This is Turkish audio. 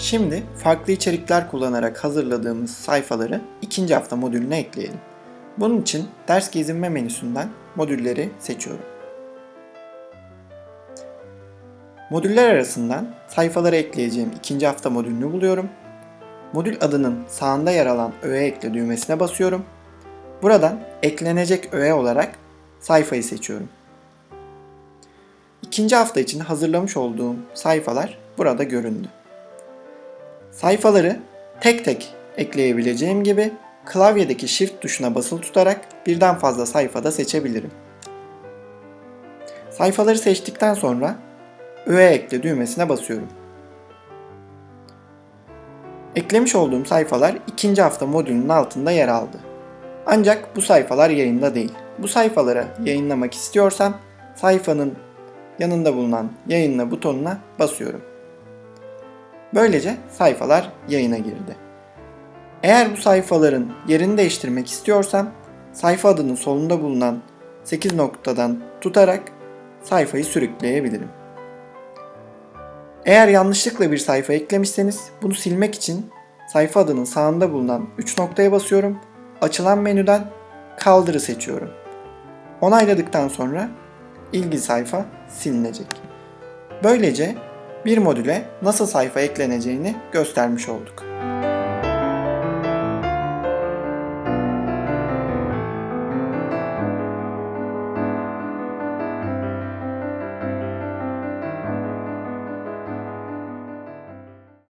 Şimdi farklı içerikler kullanarak hazırladığımız sayfaları ikinci hafta modülüne ekleyelim. Bunun için ders gezinme menüsünden modülleri seçiyorum. Modüller arasından sayfalara ekleyeceğim ikinci hafta modülünü buluyorum. Modül adının sağında yer alan öğe ekle düğmesine basıyorum. Buradan eklenecek öğe olarak sayfayı seçiyorum. İkinci hafta için hazırlamış olduğum sayfalar burada göründü. Sayfaları tek tek ekleyebileceğim gibi klavyedeki Shift tuşuna basılı tutarak birden fazla sayfada seçebilirim. Sayfaları seçtikten sonra öğe ekle düğmesine basıyorum. Eklemiş olduğum sayfalar ikinci hafta modülünün altında yer aldı. Ancak bu sayfalar yayında değil. Bu sayfaları yayınlamak istiyorsam sayfanın yanında bulunan yayınla butonuna basıyorum. Böylece sayfalar yayına girdi. Eğer bu sayfaların yerini değiştirmek istiyorsam sayfa adının solunda bulunan 8 noktadan tutarak sayfayı sürükleyebilirim. Eğer yanlışlıkla bir sayfa eklemişseniz bunu silmek için sayfa adının sağında bulunan 3 noktaya basıyorum. Açılan menüden kaldırı seçiyorum. Onayladıktan sonra ilgili sayfa silinecek. Böylece bir modüle nasıl sayfa ekleneceğini göstermiş olduk.